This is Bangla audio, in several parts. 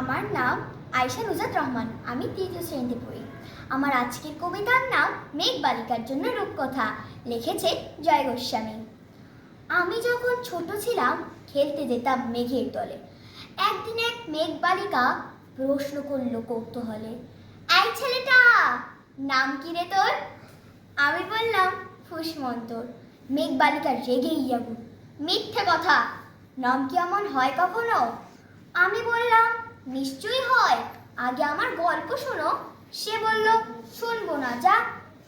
আমার নাম আয়শা নুজাত রহমান, আমি তৃতীয় শ্রেণীতে পড়ি। আমার আজকের কবিতার নাম মেঘ বালিকার জন্য রূপকথা, লিখেছে জয় গোস্বামী। আমি যখন ছোট ছিলাম, খেলতে যেতাম মেঘের দলে। একদিন এক মেঘ বালিকা প্রশ্ন করল কৌতূহলে, এই ছেলেটা, নাম কি রে তোর? আমি বললাম, ফুসমন্তর। মেঘ বালিকা রেগেই যাব মিথ্যে কথা, নাম কি এমন হয় কখনো? আমি বললাম নিশ্চয়ই হয়। আগে আমার গল্প শোনো। সে বলল, শুনব না, যা।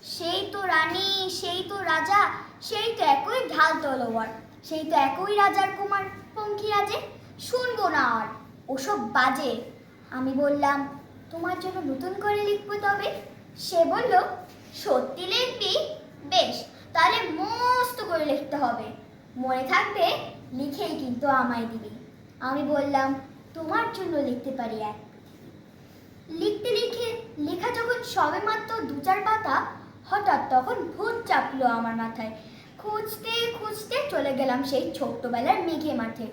সেই তো রানী, সেই তো রাজা, সেই তো একই ঢাল তলোয়ার, সেই তো একই রাজার কুমার পঙ্খী রাজে শুনব না আর, ওসব বাজে। আমি বললাম, তোমার জন্য নতুন করে লিখব তবে? সে বলল, সত্যি লিখবি? বেশ, তাহলে মস্ত করে লিখতে হবে। মনে থাকবে, লিখেই কিন্তু আমায় দিবি। আমি বললাম তোমার জন্য লিখতে পারি এক। লিখতে লিখে লেখা যখন সবে মাত্র দু চার পাতা, হঠাৎ তখন ভূত চাপলো আমার মাথায়। খুঁজতে খুঁজতে চলে গেলাম সেই ছোট্টবেলার মেঘে মাঠে।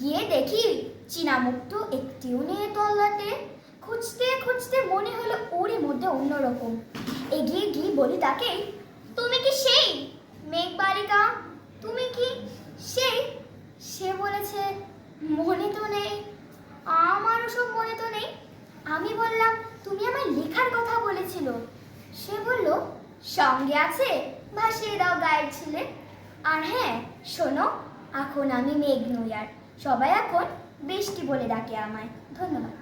গিয়ে দেখি চীনামুক্ত একটিও নিয়ে তল্লাটে খুঁজতে খুঁজতে মনে হলো ওরই মধ্যে অন্যরকম। এগিয়ে গিয়ে বলি তাকে, তুমি কি সেই মেঘ বালিকা তুমি কি সেই? সে বলেছে, মনে তো নেই আমারও সব মনে তো নেই আমি বললাম, তুমি আমার লেখার কথা বলেছিল। সে বলল, সঙ্গে আছে, ভাসিয়ে দাও গায়ের ছিলে। আর হ্যাঁ শোনো, এখন আমি মেঘ নই আর সবাই এখন বৃষ্টি বলে ডাকে আমায়। ধন্যবাদ।